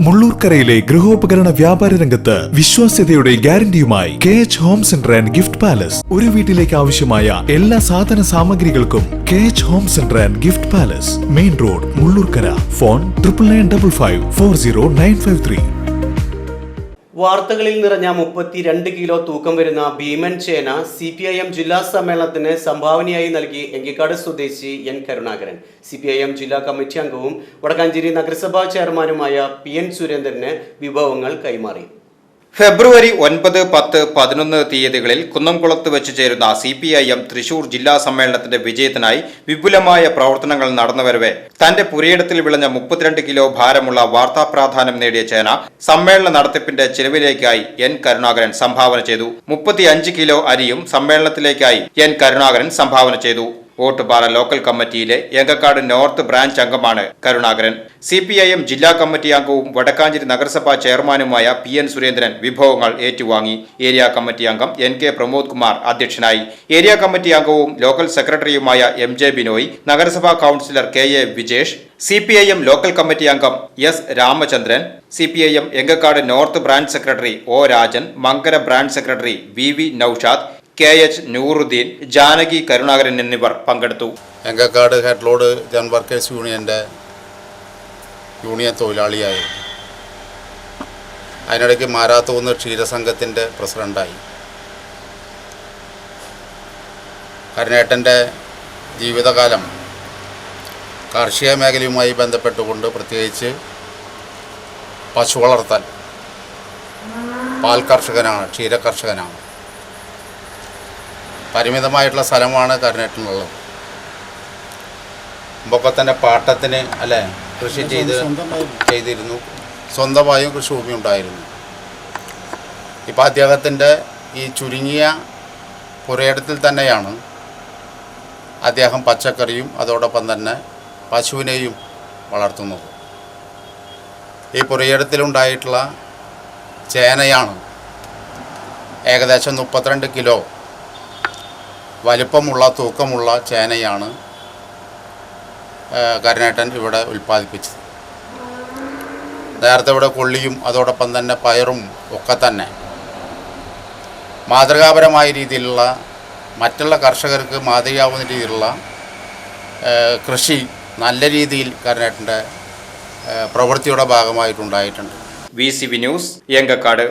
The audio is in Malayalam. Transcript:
മുള്ളൂർക്കരയിലെ ഗൃഹോപകരണ വ്യാപാര രംഗത്ത് വിശ്വാസ്യതയുടെ ഗ്യാരണ്ടിയുമായി K H home centre and gift palace ഒരു വീട്ടിലേക്ക് ആവശ്യമായ എല്ലാ സാധന സാമഗ്രികൾക്കും K H home centre and gift palace main road Mullurkara. Phone triple nine double five four zero nine five three വാർത്തകളിൽ നിറഞ്ഞ മുപ്പത്തിരണ്ട് കിലോ തൂക്കം വരുന്ന ഭീമൻ ചേന സി പി ഐ എം ജില്ലാ സമ്മേളനത്തിന് സംഭാവനയായി നൽകി എങ്കിക്കാട് സ്വദേശി N Karunakaran. C P I M ജില്ലാ കമ്മിറ്റി അംഗവും വടക്കാഞ്ചേരി നഗരസഭാ ചെയർമാനുമായ പി എൻ സുരേന്ദ്രന് വിഭവങ്ങൾ കൈമാറി. ഫെബ്രുവരി ഒൻപത് പത്ത് പതിനൊന്ന് തീയതികളിൽ കുന്നംകുളത്ത് വെച്ച് ചേരുന്ന C P I M Thrissur ജില്ലാ സമ്മേളനത്തിന്റെ വിജയത്തിനായി വിപുലമായ പ്രവർത്തനങ്ങൾ നടന്നുവരവെ. തന്റെ പുരയിടത്തിൽ വിളഞ്ഞ മുപ്പത്തിരണ്ട് കിലോ ഭാരമുള്ള വാർത്താ പ്രാധാന്യം നേടിയ ചേന സമ്മേളന നടത്തിപ്പിന്റെ ചിലവിലേക്കായി എൻ കരുണാകരൻ സംഭാവന ചെയ്തു. മുപ്പത്തിയഞ്ച് കിലോ അരിയും സമ്മേളനത്തിലേക്കായി എൻ കരുണാകരൻ സംഭാവന ചെയ്തു. ഓട്ടുപാറ ലോക്കൽ കമ്മിറ്റിയിലെ എങ്കക്കാട് നോർത്ത് ബ്രാഞ്ച് അംഗമാണ് Karunakaran. C P I M ജില്ലാ കമ്മിറ്റി അംഗവും വടക്കാഞ്ചേരി നഗരസഭാ ചെയർമാനുമായ പി എൻ സുരേന്ദ്രൻ വിഭവങ്ങൾ ഏറ്റുവാങ്ങി. ഏരിയ കമ്മിറ്റി അംഗം എൻ കെ പ്രമോദ് കുമാർ അധ്യക്ഷനായി. ഏരിയ കമ്മിറ്റി അംഗവും ലോക്കൽ സെക്രട്ടറിയുമായ എം ജെ ബിനോയ് നഗരസഭാ councillor K A Vijesh C P I M local committee അംഗം S Ramachandran C P I M Enkakkad north branch secretary O Rajan Mankara branch secretary V V Noushad K H Nooruddin Janaki Karunakaran എന്നിവർ പങ്കെടുത്തു. എങ്കക്കാട് ഹെഡ്ലോഡ് ജൻ വർക്കേഴ്സ് യൂണിയന്റെ യൂണിയൻ തൊഴിലാളിയായി. അതിനിടയ്ക്ക് മാരാത്തോന്ന് ക്ഷീരസംഘത്തിന്റെ പ്രസിഡന്റായി കരുണേട്ടന്റെ ജീവിതകാലം കാർഷിക മേഖലയുമായി ബന്ധപ്പെട്ടുകൊണ്ട് പ്രത്യേകിച്ച് പശു വളർത്തൽ പാൽ കർഷകനാണ് ക്ഷീര കർഷകനാണ് പരിമിതമായിട്ടുള്ള സ്ഥലമാണ് കരുനേട്ടിനുള്ളത് മുമ്പൊക്കെ തന്നെ പാട്ടത്തിന് അല്ലേ കൃഷി ചെയ്ത് ചെയ്തിരുന്നു. സ്വന്തമായും കൃഷിഭൂമി ഉണ്ടായിരുന്നു. ഇപ്പം അദ്ദേഹത്തിന്റെ ഈ ചുരുങ്ങിയ പുരയിടത്തിൽ തന്നെയാണ് അദ്ദേഹം പച്ചക്കറിയും അതോടൊപ്പം തന്നെ പശുവിനെയും വളർത്തുന്നത്. ഈ പുരയിടത്തിലുണ്ടായിട്ടുള്ള ചേനയാണ് ഏകദേശം മുപ്പത്തിരണ്ട് കിലോ വലിപ്പമുള്ള തൂക്കമുള്ള ചേനയാണ് കരനേട്ടൻ ഇവിടെ ഉൽപ്പാദിപ്പിച്ചത്. നേരത്തെ ഇവിടെ കൊള്ളിയും അതോടൊപ്പം തന്നെ പയറും ഒക്കെ തന്നെ. മാതൃകാപരമായ രീതിയിലുള്ള മറ്റുള്ള കർഷകർക്ക് മാതൃകയാവുന്ന രീതിയിലുള്ള കൃഷി നല്ല രീതിയിൽ കരുണേട്ടന്റെ പ്രവൃത്തിയുടെ ഭാഗമായിട്ടുണ്ടായിട്ടുണ്ട്. V C V news Enkakkad